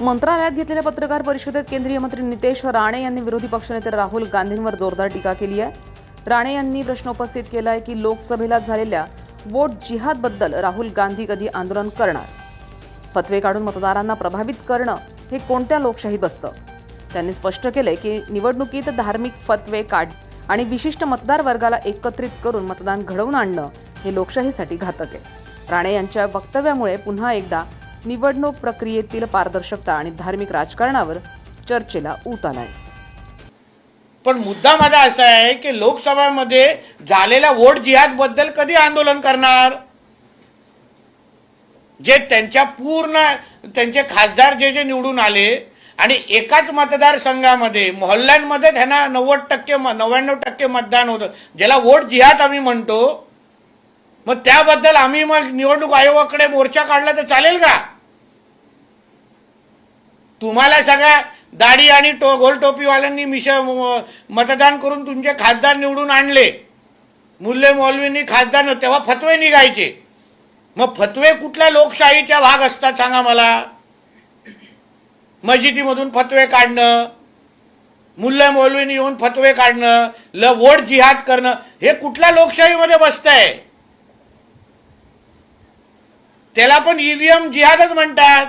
मंत्रालयात घेतलेल्या पत्रकार परिषदेत केंद्रीय मंत्री नितेश राणे यांनी विरोधी पक्षनेते राहुल गांधींवर जोरदार टीका केली आहे. राणे यांनी प्रश्न उपस्थित केला आहे की लोकसभेला झालेल्या वोट जिहादबद्दल राहुल गांधी कधी आंदोलन करणार? फतवे काढून मतदारांना प्रभावित करणं हे कोणत्या लोकशाहीत बसतं त्यांनी स्पष्ट केलंय की निवडणुकीत धार्मिक फतवे काढ आणि विशिष्ट मतदार वर्गाला एकत्रित करून मतदान घडवून आणणं हे लोकशाहीसाठी घातक आहे. राणे यांच्या वक्तव्यामुळे पुन्हा एकदा निवडणूक प्रक्रियेतील पारदर्शकता आणि धार्मिक राजकारणावर चर्चेला ऊत आलाय. पण मुद्दा माझा असा आहे की लोकसभामध्ये झालेल्या वोट जिहादबद्दल कधी आंदोलन करणार? जे त्यांच्या पूर्ण त्यांचे खासदार जे जे निवडून आले आणि एकाच मतदारसंघामध्ये मोहल्ल्यांमध्ये त्यांना नव्वद टक्के नव्याण्णव टक्के मतदान होतं. ज्याला वोट जिहाद आम्ही म्हणतो मग त्याबद्दल आम्ही मग निवडणूक आयोगाकडे मोर्चा काढला तर चालेल का? तुम्हाला सगळ्या दाढी आणि टो गोल टोपीवाल्यांनी मिश म- मतदान करून तुमचे खासदार निवडून आणले. मुल्ले मौलवींनी खासदार न- तेव्हा फतवे निघायचे. मग फतवे कुठल्या लोकशाहीच्या भाग असतात सांगा मला? मस्जिदीमधून फतवे काढणं मुल्ले मौलवींनी येऊन फतवे काढणं ल वोट जिहाद करणं हे कुठल्या लोकशाहीमध्ये बसतंय? त्याला पण ईव्हीएम जिहादच म्हणतात.